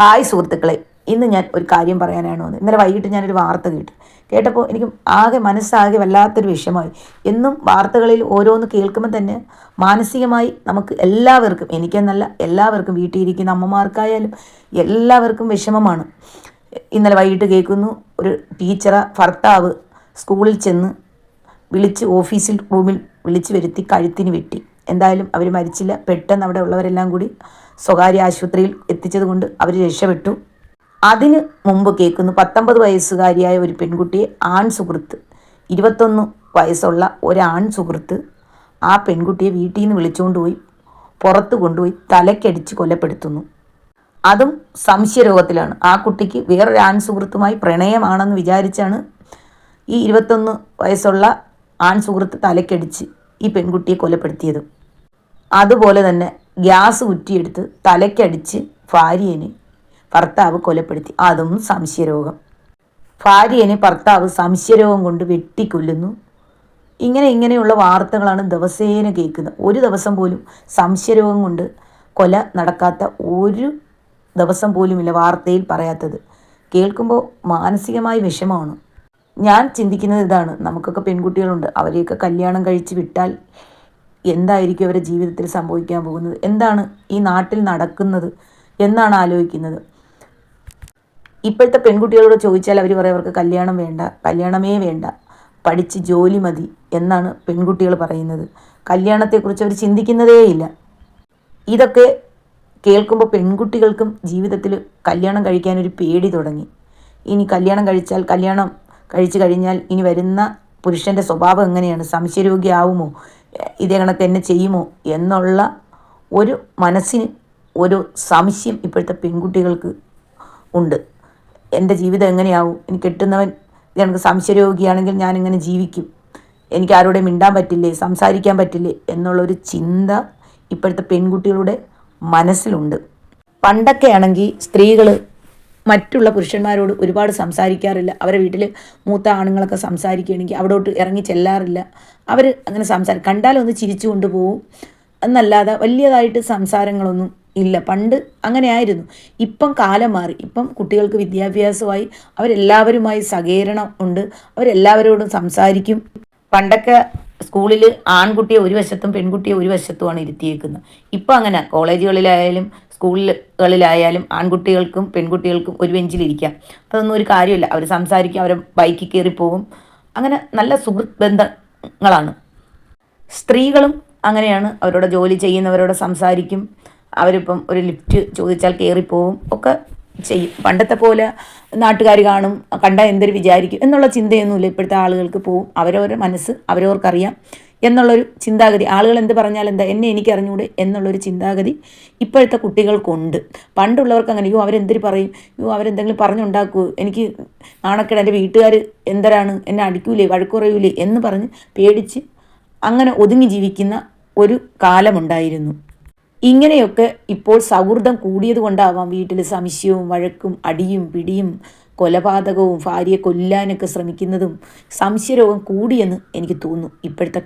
Hi സുഹൃത്തുക്കളെ. ഇന്ന് ഞാൻ ഒരു കാര്യം പറയാനാണ് വന്നത്. ഇന്നലെ വൈകിട്ട് ഞാനൊരു വാർത്ത കേട്ടു. കേട്ടപ്പോൾ എനിക്ക് ആകെ മനസ്സാകെ വല്ലാത്തൊരു വിഷയമായി എന്നും വാർത്തകളിൽ ഓരോന്ന് കേൾക്കുമ്പോൾ തന്നെ മാനസികമായി നമുക്ക് എല്ലാവർക്കും എനിക്കെന്നല്ല എല്ലാവർക്കും വീട്ടിലിരിക്കുന്ന അമ്മമാർക്കായാലും എല്ലാവർക്കും വിഷമമാണ്. ഇന്നലെ വൈകിട്ട് കേൾക്കുന്നു ഒരു ടീച്ചറെ ഭർത്താവ് സ്കൂളിൽ ചെന്ന് വിളിച്ച് ഓഫീസിൽ റൂമിൽ വിളിച്ചു വരുത്തി കഴുത്തിന് വെട്ടി. എന്തായാലും അവർ മരിച്ചില്ല. പെട്ടെന്ന് അവിടെ ഉള്ളവരെല്ലാം കൂടി സ്വകാര്യ ആശുപത്രിയിൽ എത്തിച്ചത് കൊണ്ട് അവർ രക്ഷപ്പെട്ടു. അതിന് മുമ്പ് കേൾക്കുന്നു പത്തൊമ്പത് വയസ്സുകാരിയായ ഒരു പെൺകുട്ടിയെ ആൺ സുഹൃത്ത് ഇരുപത്തൊന്ന് വയസ്സുള്ള ഒരാൺ സുഹൃത്ത് ആ പെൺകുട്ടിയെ വീട്ടിൽ നിന്ന് വിളിച്ചുകൊണ്ട് പോയി പുറത്ത് കൊണ്ടുപോയി തലക്കടിച്ച് കൊലപ്പെടുത്തുന്നു. അതും സംശയരോഗത്തിലാണ്. ആ കുട്ടിക്ക് വേറൊരു ആൺ സുഹൃത്തുമായി പ്രണയമാണെന്ന് വിചാരിച്ചാണ് ഈ ഇരുപത്തൊന്ന് വയസ്സുള്ള ആൺ സുഹൃത്ത് തലക്കടിച്ച് ഈ പെൺകുട്ടിയെ കൊലപ്പെടുത്തിയത്. അതുപോലെ തന്നെ ഗ്യാസ് കുറ്റിയെടുത്ത് തലക്കടിച്ച് ഭാര്യനെ ഭർത്താവ് കൊലപ്പെടുത്തി. അതും സംശയരോഗം. ഭാര്യനെ ഭർത്താവ് സംശയരോഗം കൊണ്ട് വെട്ടിക്കൊല്ലുന്നു. ഇങ്ങനെ ഇങ്ങനെയുള്ള വാർത്തകളാണ് ദിവസേന കേൾക്കുന്നത്. ഒരു ദിവസം പോലും സംശയരോഗം കൊണ്ട് കൊല നടക്കാത്ത ഒരു ദിവസം പോലുമില്ല വാർത്തയിൽ പറയാത്തത്. കേൾക്കുമ്പോൾ മാനസികമായി വിഷമമാണ്. ഞാൻ ചിന്തിക്കുന്നത് ഇതാണ്. നമുക്കൊക്കെ പെൺകുട്ടികളുണ്ട്. അവരെയൊക്കെ കല്യാണം കഴിച്ച് വിട്ടാൽ എന്തായിരിക്കും അവരുടെ ജീവിതത്തിൽ സംഭവിക്കാൻ പോകുന്നത്? എന്താണ് ഈ നാട്ടിൽ നടക്കുന്നത് എന്നാണ് ആലോചിക്കുന്നത്. ഇപ്പോഴത്തെ പെൺകുട്ടികളോട് ചോദിച്ചാൽ അവർ പറയും അവർക്ക് കല്യാണം വേണ്ട കല്യാണമേ വേണ്ട പഠിച്ച് ജോലി മതി എന്നാണ് പെൺകുട്ടികൾ പറയുന്നത്. കല്യാണത്തെക്കുറിച്ച് അവർ ചിന്തിക്കുന്നതേയില്ല ഇതൊക്കെ കേൾക്കുമ്പോൾ പെൺകുട്ടികൾക്കും ജീവിതത്തിൽ കല്യാണം കഴിക്കാനൊരു പേടി തുടങ്ങി. ഇനി കല്യാണം കഴിച്ചാൽ കല്യാണം കഴിച്ചു കഴിഞ്ഞാൽ ഇനി വരുന്ന പുരുഷന്റെ സ്വഭാവം എങ്ങനെയാണ്? സംശയരോഗിയാവുമോ ഇതേ കണക്ക് എന്നെ ചെയ്യുമോ എന്നുള്ള ഒരു മനസ്സിന് ഒരു സംശയം ഇപ്പോഴത്തെ പെൺകുട്ടികൾക്ക് ഉണ്ട്. എന്റെ ജീവിതം എങ്ങനെയാവും? എനിക്ക് കിട്ടുന്നവൻ ഇത് കണക്ക് സംശയരോഗിയാണെങ്കിൽ ഞാനിങ്ങനെ ജീവിക്കും? എനിക്ക് ആരോടെ മിണ്ടാൻ പറ്റില്ലേ? സംസാരിക്കാൻ പറ്റില്ലേ? എന്നുള്ളൊരു ചിന്ത ഇപ്പോഴത്തെ പെൺകുട്ടികളുടെ മനസ്സിലുണ്ട്. പണ്ടൊക്കെ ആണെങ്കിൽ സ്ത്രീകൾ മറ്റുള്ള പുരുഷന്മാരോട് ഒരുപാട് സംസാരിക്കാറില്ല. അവരെ വീട്ടിൽ മൂത്ത ആണുങ്ങളൊക്കെ സംസാരിക്കുകയാണെങ്കിൽ അവിടോട്ട് ഇറങ്ങി ചെല്ലാറില്ല. അവർ അങ്ങനെ സംസാരം കണ്ടാലൊന്ന് ചിരിച്ചു കൊണ്ടുപോകും. എന്നല്ലാതെ വലിയതായിട്ട് സംസാരങ്ങളൊന്നും ഇല്ല. പണ്ട് അങ്ങനെയായിരുന്നു. ഇപ്പം കാലം മാറി. ഇപ്പം കുട്ടികൾക്ക് വിദ്യാഭ്യാസമായി അവരെല്ലാവരുമായി സഹകരണം ഉണ്ട്. അവരെല്ലാവരോടും സംസാരിക്കും. പണ്ടൊക്കെ സ്കൂളിൽ ആൺകുട്ടിയെ ഒരു വശത്തും പെൺകുട്ടിയെ ഒരു വശത്തുമാണ് ഇരുത്തിയേക്കുന്നത്. ഇപ്പം അങ്ങനെ കോളേജുകളിലായാലും സ്കൂളുകളിലായാലും ആൺകുട്ടികൾക്കും പെൺകുട്ടികൾക്കും ഒരു ബെഞ്ചിലിരിക്കാം. അതൊന്നും ഒരു കാര്യമില്ല. അവർ സംസാരിക്കും അവരെ ബൈക്കിൽ കയറി പോകും അങ്ങനെ നല്ല സുഹൃത്ത് ബന്ധങ്ങളാണ് സ്ത്രീകളും അങ്ങനെയാണ്. അവരോട് ജോലി ചെയ്യുന്നവരോട് സംസാരിക്കും. അവരിപ്പം ഒരു ലിഫ്റ്റ് ചോദിച്ചാൽ കയറിപ്പോവും ഒക്കെ ചെയ്യും. പണ്ടത്തെ പോലെ നാട്ടുകാർ കാണും. കണ്ടാൽ എന്തൊരു വിചാരിക്കും. എന്നുള്ള ചിന്തയൊന്നുമില്ല. ഇപ്പോഴത്തെ ആളുകൾക്ക് പോവും. അവരവരുടെ മനസ്സ് അവരവർക്കറിയാം. എന്നുള്ളൊരു ചിന്താഗതി. ആളുകൾ എന്ത് പറഞ്ഞാൽ എന്താ എന്നെ എനിക്ക് അറിഞ്ഞുകൂടെ എന്നുള്ളൊരു ചിന്താഗതി ഇപ്പോഴത്തെ കുട്ടികൾക്കുണ്ട്. പണ്ടുള്ളവർക്ക് അങ്ങനെ യോ അവരെന്തിരി പറയും? യോ അവരെന്തെങ്കിലും പറഞ്ഞുണ്ടാക്കൂ. എനിക്ക് നാണക്കേട്. എന്റെ വീട്ടുകാർ എന്തരാണ്? എന്നെ അടിക്കൂലേ? വഴക്കുറയൂലേ എന്ന് പറഞ്ഞ് പേടിച്ച് അങ്ങനെ ഒതുങ്ങി ജീവിക്കുന്ന ഒരു കാലമുണ്ടായിരുന്നു. ഇങ്ങനെയൊക്കെ ഇപ്പോൾ സൗഹൃദം കൂടിയത് കൊണ്ടാവാം വീട്ടിൽ സംശയവും വഴക്കും അടിയും പിടിയും കൊലപാതകവും ഭാര്യയെ കൊല്ലാനൊക്കെ ശ്രമിക്കുന്നതും സംശയരോഗം കൂടിയെന്ന് എനിക്ക് തോന്നുന്നു ഇപ്പോഴത്തെ